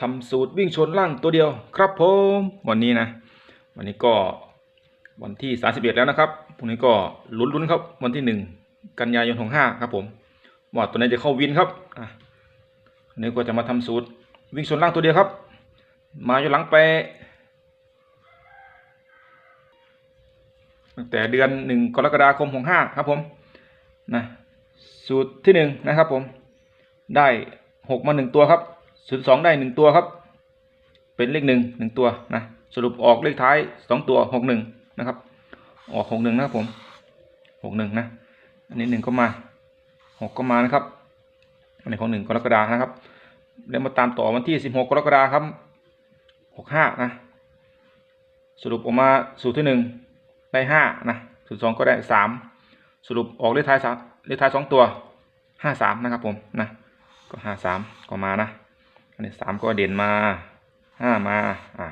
ทำสูตรวิ่งชนล่างตัวเดียวครับผมวันนี้นะ วันนี้ก็วันที่ 31 แล้วนะครับพรุ่งนี้ก็ลุ้นๆครับ วันที่ 1 กันยายนของ5ครับผมว่าตัวไหนจะเข้าวินครับอะวันนี้ก็จะมาทำสูตรวิ่งชนล่างตัวเดียวครับ มาอยู่หลังไปตั้งแต่เดือนหนึ่งกรกฎาคมของห้าครับผมนะสูตรที่หนึ่งนะครับผมได้หกมาหนึ่งตัวครับ สูตรสองได้หนึ่งตัวครับ เป็นเลขหนึ่งหนึ่งตัวนะสรุปออกเลขท้ายสองตัวหกหนึ่งนะครับ ออกหกหนึ่งนะครับผมหกหนึ่งนะ อันนี้หนึ่งก็มาหกก็มานะครับ อันนี้ของหนึ่งกรกฎานะครับ แล้วมาตามต่อวันที่สิบหกกรกฎาครับหกห้านะสรุปออกมาสูตรที่หนึ่งได้ห้านะสูตรสองก็ได้สามสรุปออกเลขท้ายสามเลขท้ายสองตัวห้าสามนะครับผมนะก็ห้าสามก็มานะ อันนี้สามก็เด่นมาห้ามาอ่า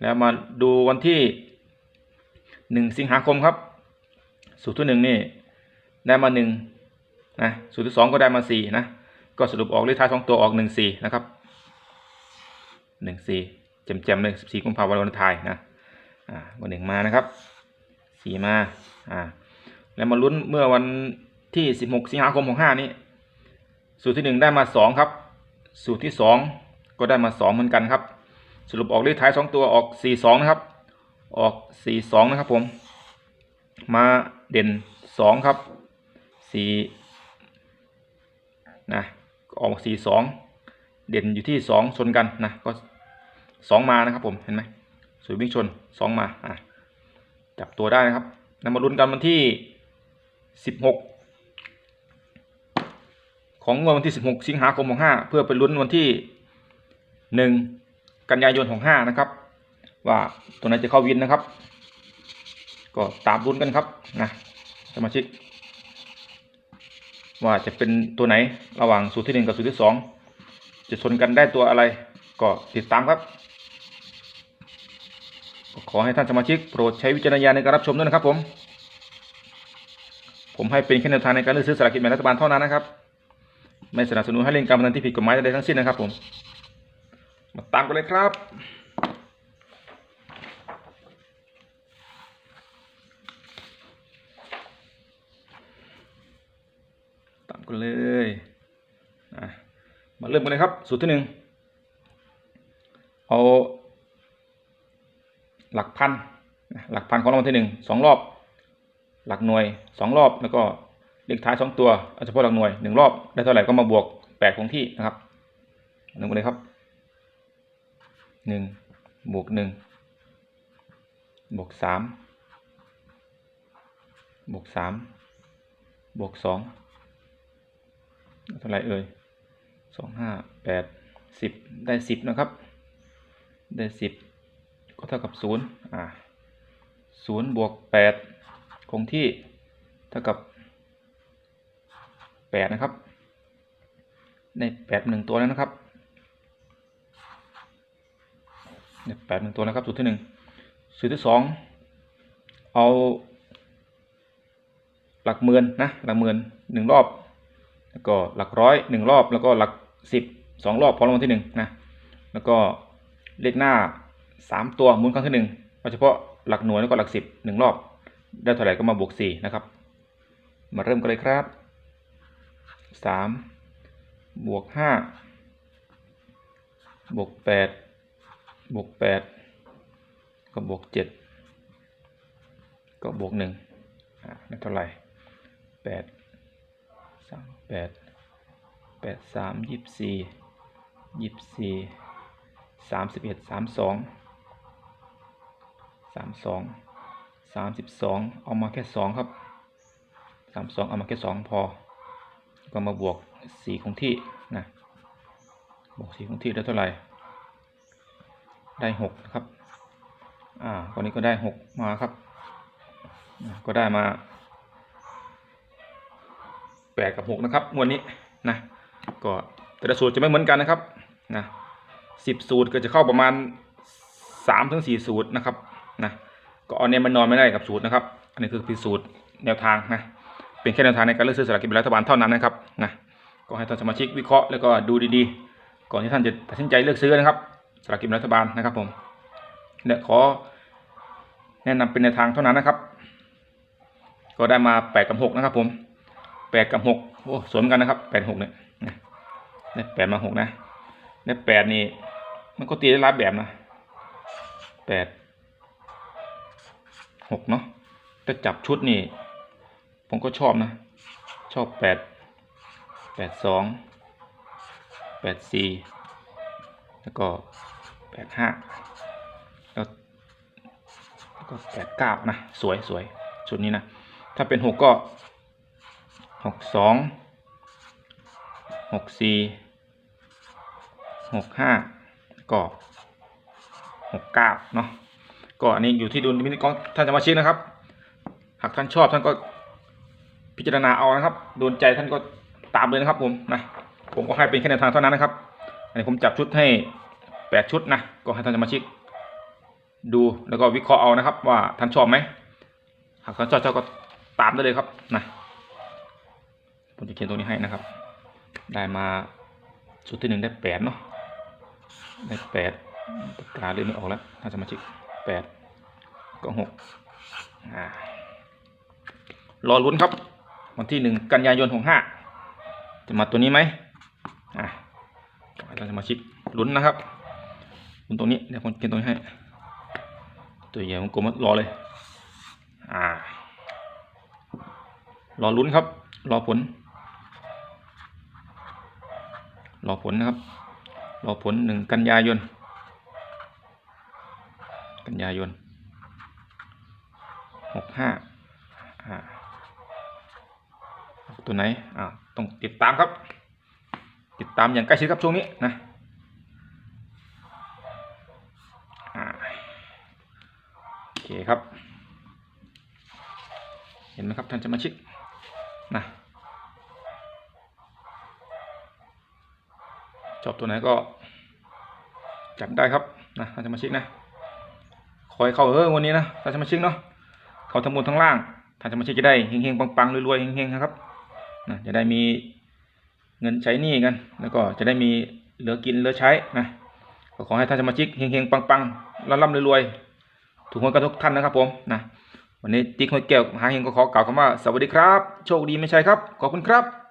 แล้วมาดูวันที่หนึ่งสิงหาคมครับ สูตรที่หนึ่งนี่ได้มาหนึ่งนะสูตรที่สองก็ได้มาสี่นะก็สรุปออกเลขท้ายสองตัวออกหนึ่งสี่นะครับหนึ่งสี่แจ่มๆเลยสิบสี่กุมภาพันธ์วันไทายนะอ่าวันหนึ่งมานะครับสี่มาอ่าแล้วมาลุ้นเมื่อวันที่สิบหกสิงหาคมของห้านี้สูตรที่หนึ่งได้มาสองครับ สูตรที่สองก็ได้มาสองเหมือนกันครับ สรุปออกเลขท้ายสองตัวออกสี่สองนะครับ ออกสี่สองนะครับผม มาเด่นสองครับสี่นะออกสี่สองเด่นอยู่ที่สองชนกันนะก็สองมานะครับผมเห็นไหมสูตรวิ่งชนสองมาอะจับตัวได้นะครับนำมาลุ้นกันวันที่สิบหก ของงวดวันที่สิบหกสิงหาคมของห้าเพื่อไปลุ้นวันที่หนึ่งกันยายนของห้านะครับ ว่าตัวไหนจะเข้าวินนะครับ ก็ตามลุ้นกันครับนะสมาชิก ว่าจะเป็นตัวไหนระหว่างสูตรที่หนึ่งกับสูตรที่สองจะชนกันได้ตัวอะไรก็ติดตามครับ ขอให้ท่านสมาชิกโปรดใช้วิจารณญาณในการรับชมด้วยนะครับผม ผมให้เป็นแค่แนวทางในการเลือกซื้อสลากกินแบ่งรัฐบาลเท่านั้นนะครับ ไม่สนับสนุนให้เล่นการพนันที่ผิดกฎหมายใดทั้งสิ้นนะครับ ผม มาตามกันเลยครับ ตามกันเลยมาเริ่มกันเลยครับ สูตรที่หนึ่งเอา หลักพันหลักพันของรางวัลที่หนึ่งสองรอบ หลักหน่วยสองรอบแล้วก็ เลขท้ายสองตัวเอาเฉพาะหลักหน่วยหนึ่งรอบได้เท่าไหร่ก็มาบวกแปดคงที่นะครับหนึ่งไปเลยครับหนึ่งบวกหนึ่งบวกสามบวกสามบวกสองเท่าไหร่เอ่ยสองห้าแปดสิบได้สิบนะครับ ได้สิบก็เท่ากับศูนย์อ่าศูนย์บวกแปดคงที่เท่ากับ แปดนะครับ ได้แปดหนึ่งตัวแล้วนะครับได้แปดหนึ่งตัวนะครับสูตรที่หนึ่งสูตรที่สองเอาหลักหมื่นนะหลักหมื่นหนึ่งรอบ แล้วก็หลักร้อยหนึ่งรอบ แล้วก็หลักสิบสองรอบพอรางวัลที่หนึ่งนะแล้วก็เลขหน้าสามตัวหมุนครั้งที่หนึ่งเอาเฉพาะหลักหน่วยแล้วก็หลักสิบหนึ่งรอบ ได้เท่าไหร่ก็มาบวกสี่นะครับ มาเริ่มกันเลยครับ สามบวกห้าบวกแปดบวกแปดก็บวกเจ็ดก็บวกหนึ่งอ่าได้เท่าไหร่แปดสามแปดแปดสามยี่สิบสี่ยี่สิบสี่สามสิบเอ็ดสามสองสามสองสามสิบสองเอามาแค่สองครับสามสองเอามาแค่สองพอ ก็มาบวกสี่คงที่นะบอกสีของที่ได้เท่าไหร่ ได้หกนะครับอ่าวันนี้ก็ได้หกมาครับ ก็ได้มาแปดกับหกนะครับงวดนี้นะก็แต่ละสูตรจะไม่เหมือนกันนะครับนะสิบสูตรก็จะเข้าประมาณสามถึงสี่สูตรนะครับนะก็เอาเนี่ยมันนอนไม่ได้กับสูตรนะครับ อันนี้คือเป็นสูตรแนวทางนะ เป็นแค่แนวทางในการเลือกซื้อสลากกินแบ่งรัฐบาลเท่านั้นนะครับนะก็ให้ท่านสมาชิกวิเคราะห์แล้วก็ดูดีๆ ก่อนที่ท่านจะตัดสินใจเลือกซื้อนะครับสลากกินแบ่งรัฐบาลนะครับผมเนี่ยขอแนะนำเป็นแนวทางเท่านั้นนะครับ ก็ได้มาแปดกับหกนะครับ ผมแปดกับหกโอ้สวยเหมือนกันนะครับแปดหกเนี่ยนะได้แปดมาหกนะได้แปดนี่มันก็ตีได้หลายแบบนะแปดหกเนาะแต่จับชุดนี่ ผมก็ชอบนะ ชอบแปดแปดสองแปดสี่แล้วก็แปดห้าแล้วก็แปดเก้านะ สวยสวยชุดนี้นะ ถ้าเป็นหกก็หกสองหกสี่หกห้าก็หกเก้าเนาะก็อันนี้อยู่ที่ดุลพินิจของท่านสมาชิกนะครับ หากท่านชอบท่านก็ พิจารณาเอานะครับ โดนใจท่านก็ตามเลยนะครับผมนะผมก็ให้เป็นแค่แนวทางเท่านั้นนะครับ อันนี้ผมจับชุดให้แปดชุดนะ ก็ให้ท่านสมาชิก ดูแล้วก็วิเคราะห์เอานะครับ ว่าท่านชอบไหมหากท่านชอบท่านก็ตามได้เลยครับนะผมจะเขียนตรงนี้ให้นะครับ ได้มาชุดที่หนึ่งได้แปดเนาะได้แปดปากกาเลยไม่ออกแล้วท่านสมาชิกแปดก็หกอ่ารอลุ้นครับ วันที่หนึ่งกันยายนหกห้าจะมาตัวนี้ไหมอะขอให้ท่านสมาชิกลุ้นนะครับลุ้นตรงนี้เดี๋ยวผมเขียนตรงนี้ให้ ตัวใหญ่ผมกลมรอเลย อ่ารอลุ้นครับ รอผล รอผลนะครับ รอผลหนึ่งกันยายน กันยายนหกห้าอ่า ตัวไหนอ่าต้องติดตามครับ ติดตามอย่างใกล้ชิดครับช่วงนี้นะอ่าโอเคครับ เห็นไหมครับท่านสมาชิกนะชอบตัวไหนก็จัดได้ครับนะท่านสมาชิกนะคอยเข้าเออวันนี้นะท่านสมาชิกเนาะเขาทั้งบนทั้งล่างท่านสมาชิกจะได้เฮงๆปังๆรวยๆเฮงๆนะครับ นะจะได้มีเงินใช้หนี้กัน แล้วก็จะได้มีเหลือกินเหลือใช้นะก็ขอให้ท่านสมาชิกเฮงๆปังๆร่ำๆรวยๆถูกหวยกันทุกท่านนะครับผมนะวันนี้ติ๊กหวยแก้วหาเฮงก็ขอกล่าวคำว่าสวัสดีครับ โชคดีไม่ใช่ครับ ขอบคุณครับ